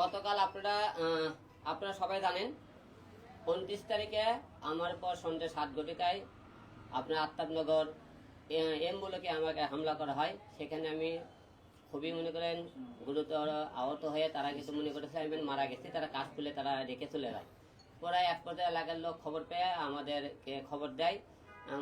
গতকাল আপনারা আপনারা সবাই জানেন, উনত্রিশ তারিখে আমার পর সন্ধ্যে সাত ঘটিকায় আপনার আত্মাবনগর এম বলেকে আমাকে হামলা করা হয়। সেখানে আমি খুবই মনে করেন গুরুতর আহত হয়ে তারা কিন্তু মনে করেছে, আমি মারা গেছি, তারা কাজ খুলে তারা রেখে চলে যায়। পরে এক পর্যায়ে এলাকার লোক খবর পেয়ে আমাদেরকে খবর দেয়।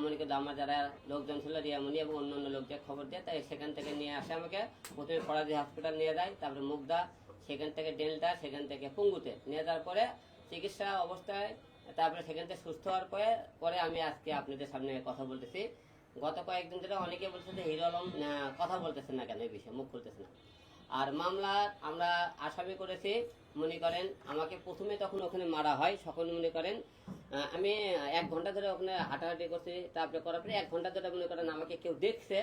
মনে করি আমার যারা লোকজন ছিল রিয়ামণি এবং অন্য অন্য লোকদের খবর দেয়, তাই সেখান থেকে নিয়ে আসে আমাকে। প্রথমে ফরাজি হসপিটাল নিয়ে যায়, তারপরে মুগদা সেখান থেকে ডেল্টা, সেখান থেকে পুঙ্গুতে। নিয়ে যাওয়ার পরে চিকিৎসা অবস্থায়, তারপরে সেখান থেকে সুস্থ হওয়ার পরে পরে আমি আজকে আপনাদের সামনে কথা বলতেছি। গত কয়েকদিন ধরে অনেকে বলছে যে হিরো আলম কথা বলতেছে না কেন এই বিষয়ে, মুখ খুলতেছে না। আর মামলা আমরা আসামি করেছি, মনে করেন আমাকে প্রথমে তখন ওখানে মারা হয়, সকলে মনে করেন। আমি এক ঘণ্টা ধরে ওখানে হাঁটাহাঁটি করছি, তারপরে করার পরে এক ঘণ্টা ধরে মনে করেন আমাকে কেউ দেখছে।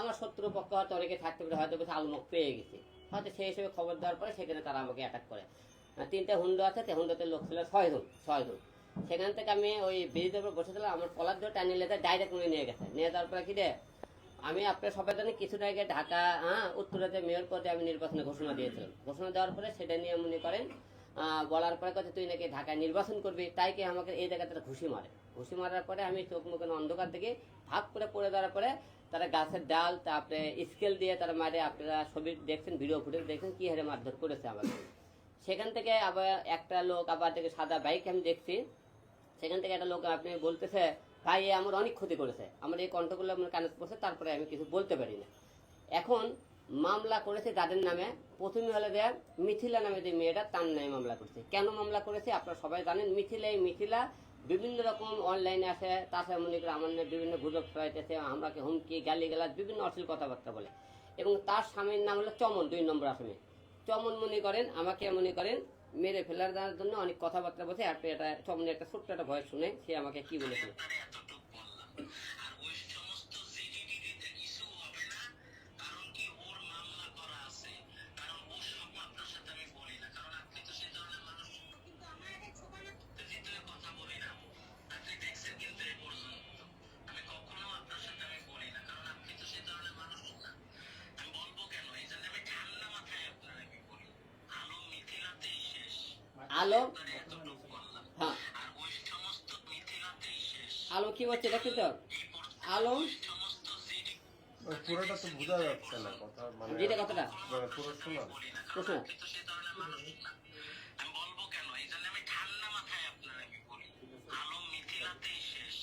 আমার শত্রুপক্ষ হয়তো অনেকে থাকতে পারে, হয়তো আলমক পেয়ে গেছি। হয়তো সেই হিসেবে খবর দেওয়ার পরে সেখানে তারা আমাকে অ্যাটাক করে। তিনটে হুন্ডো আছে তে হুন্ডোতে লোক ছিল ছয় জন ছয় জন। সেখান থেকে আমি ওই ব্রিজের উপর বসেছিলাম আমার কলার ধরে টানিয়ে লেতে ডাইরেক্ট উনি নিয়ে গেছে। নিয়ে যাওয়ার পরে কি রে, আমি আপনার সবাই জানি কিছুটা আগে ঢাকা হ্যাঁ উত্তরাতে মেয়র পদে আমি নির্বাচনে ঘোষণা দিয়েছিলাম। ঘোষণা দেওয়ার পরে সেটা নিয়ে মনে করেন বলার পরে কথা তুই নাকি ঢাকায় নির্বাচন করবি? তাই কি আমাকে এই জায়গাতে ঘুষি মারে। ঘুষি মারার পরে আমি চোখ মুখে অন্ধকার থেকে ভাগ করে পড়ে দেওয়ার পরে তারা গাছের ডাল, তারপরে স্কেল দিয়ে তারা মারে, আপনারা ছবি দেখছেন ভিডিও ফুটেজ দেখছেন, কি হারে মারধর করেছে আমাকে সেখান থেকে আবার একটা লোক আবার থেকে সাদা বাইক আমি দেখছি। সেখান থেকে একটা লোক আপনি বলতেছে, ভাই আমার অনেক ক্ষতি করেছে। আমার এই কণ্ঠগুলো আমার কানে পড়ছে, তারপরে আমি কিছু বলতে পারি না। এখন মামলা করেছে যাদের নামে, প্রথমে হলে দেয় মিথিলা নামে যে মেয়েটা, তার নামে মামলা করেছে। কেন মামলা করেছে? আপনারা সবাই জানেন মিথিলা এই মিথিলা বিভিন্ন রকম অনলাইনে আছে তাছাড়া মনে করি আমার বিভিন্ন গুজব ছড়াইতেছে আমাকে হুমকি গালি গালাজ বিভিন্ন অশ্লীল কথাবার্তা বলে। এবং তার স্বামীর নাম হলো চমন, দুই নম্বর আসামি চমন মনে করেন, আমাকে মনে করেন, মেরে ফেলার দেওয়ার জন্য অনেক কথাবার্তা বলছে, আর এটা চমনের একটা ছোট্ট একটা ভয়েস শুনে সে আমাকে কি বলেছিল? আলো হ্যাঁ। আলো কি বলছে দেখছি তো? আলো পুরোটা তো বোঝা যাচ্ছে না কথা মানে যেটা কথাটা? মানে পুরো শোনা। প্রশ্ন তো সে ধরনের মানুষ না আমি বলব কেন এই জন্য আমি ঠান্ডা মাথায় আপনার আমি বলি আলম মিথিলাতেই শেষ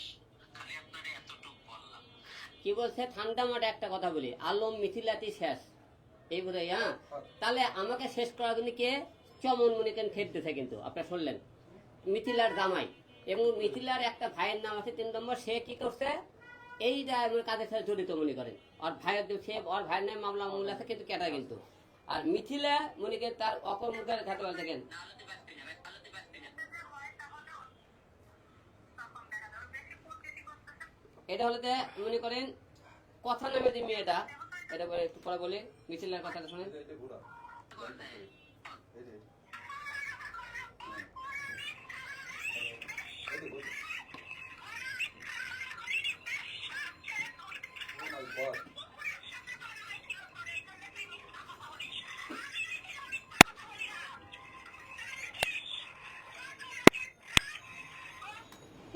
খালি আপনার এতটুকু বললাম কি বলছে? ঠান্ডা মাঠে একটা কথা বলি। আলম মিথিলাতি শেষ। এই বোধ হ্যাঁ? তাহলে আমাকে শেষ করার জন্য কে? চমন মনিকেন খেলতেছে কিন্তু আপনারা শুনলেন? মিথিলার জামাই। এবং মিথিলার একটা ভাইয়ের নাম আছে, তিন নম্বর, সে কি করছে? এই কাজের সাথে জড়িত মনে করেন। আর ভাইয়ের সে ওর ভাইয়ের নামে মামলা মূল আছে, কিন্তু কেটা কিন্তু। আর মিথিলা মনে করেন তার অকর্মকার ব্যস্ত যাবে এটা হলো মনে করেন, কথা নামে যে মেয়েটা, এটা একটু পরে বলি মিছিলের কথাটা শুনেন।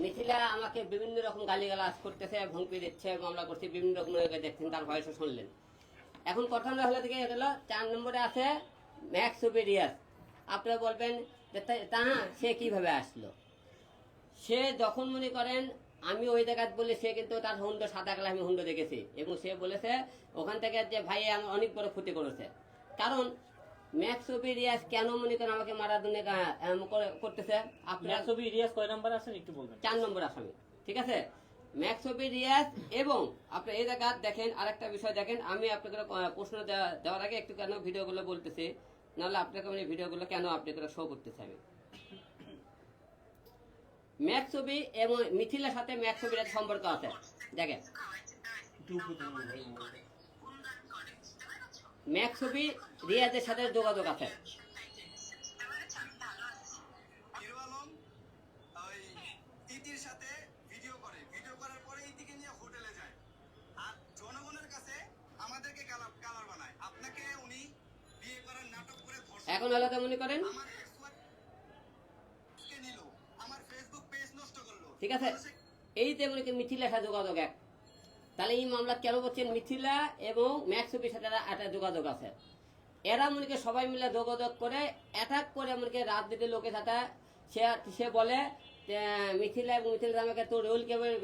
মিথিলা আমাকে বিভিন্ন রকম গালিগালাজ করতেছে ভঙ্কি দিচ্ছে, মামলা করছে, বিভিন্ন রকম দেখছেন, তার ভয়েসও শুনলেন। এখন ঘটনা হলে থেকে গেল, চার নম্বরে আছে ম্যাক্স ওবেরিয়াস আপনারা বলবেন যে তা সে কীভাবে আসলো? সে যখন মনে করেন আমি ওই জায়গায় বলি সে কিন্তু তার হুন্ডো সাদা কালা আমি হুন্ডো দেখেছি। এবং সে বলেছে ওখান থেকে যে ভাই আমার অনেক বড় ক্ষতি করেছে। কারণ ম্যাক্স ওবেরিয়াস কেন মনে করেন আমাকে মারার জন্য করতেছে? ছবি রিয়াজ কয় নাম্বার আছেন একটু বলবেন? চার নম্বর আসামি ঠিক আছে? ম্যাক্সোপি রিয়াজ এবং আপনি এই জায়গা দেখেন আরেকটা বিষয় দেখেন আমি আপনাকে প্রশ্ন দেওয়ার আগে একটু কেন ভিডিওগুলো বলতেছি? নাহলে আপনাকে আমি ভিডিওগুলো কেন আপনাকে শো করতেছি আমি? ম্যাক্সোবি এবং মিথিলার সাথে ম্যাক্সোবির একটা সম্পর্ক আছে। দেখেন। ম্যাক্সোবি রিয়াজের সাথে যোগাযোগ আছে। হিরো আলম ওই ইতির ঠিক আছে? এই যে মনে করেন মিথিলা সাথে যোগাযোগ এক। তাহলে এই মামলা কেন বলছেন মিথিলা এবং ম্যাক্সুবির সাথে একটা- যোগাযোগ আছে। এরা মনে সবাই মিলে যোগাযোগ করে অ্যাটাক করে মনে রাজনীতির লোকের সাথে সে সে বলে মিথিলা এবং মিথিলা আমাকে তোর রোল কেবল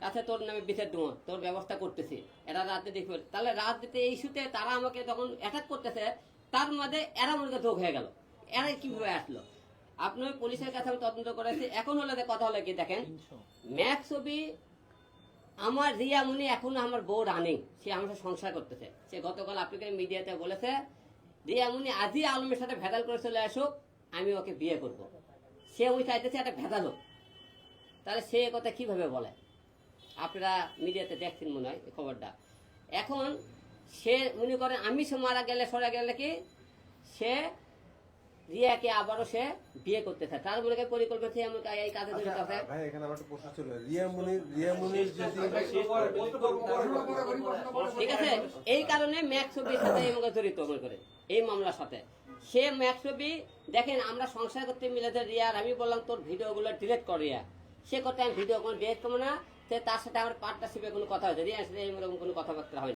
কাছে তোর নামে বিচার দেবো, তোর ব্যবস্থা করতেছি। এরা রাজনীতি করে। তাহলে রাজনীতি এই ইস্যুতে তারা আমাকে যখন অ্যাটাক করতেছে, তার মধ্যে এরা মনে যোগ হয়ে গেল। এরা কীভাবে আসলো? আপনার পুলিশের কাছে আমি তদন্ত করেছি। এখন হলে কথা হলে কি দেখেন? ম্যাক্স ছবি আমার রিয়া মুনি এখনও আমার বউ রানিং। সে আমার সংসার করতেছে। সে গতকাল আপনাকে মিডিয়াতে বলেছে, রিয়া মুনি আজই আলমের সাথে ভেদাল করে চলে আসুক, আমি ওকে বিয়ে করব। সে ওই চাইতেছে একটা ভেদাল হোক। তাহলে সে কথা কীভাবে বলে? আপনারা মিডিয়াতে দেখছেন মনে হয় খবরটা। এখন সে মনে করেন আমি সে মারা গেলে, সরে গেলে কি সে রিয়াকে আবারও সে বিয়ে করতে চায় তার মনে করেন পরিকল্পনা সে আমাকে এই কাজে জড়িত আচ্ছা, ভাই এখানে আমার একটা প্রশ্ন ছিল রিয়া মুনির রিয়া যদি ঠিক আছে এই কারণে সাথে এই জড়িত মনে করে এই মামলার সাথে সে ম্যাক্স ছবি দেখেন আমরা সংসার করতে মিলে যে রিয়ার আমি বললাম তোর ভিডিওগুলো ডিলিট কর রিয়া সে করতে আমি ভিডিও কোনো ডিলিট করব না সে তার সাথে আমার পার্টনারশিপে কোনো কথা হয়েছে রিয়ার সাথে এরকম কোনো কথাবার্তা হয়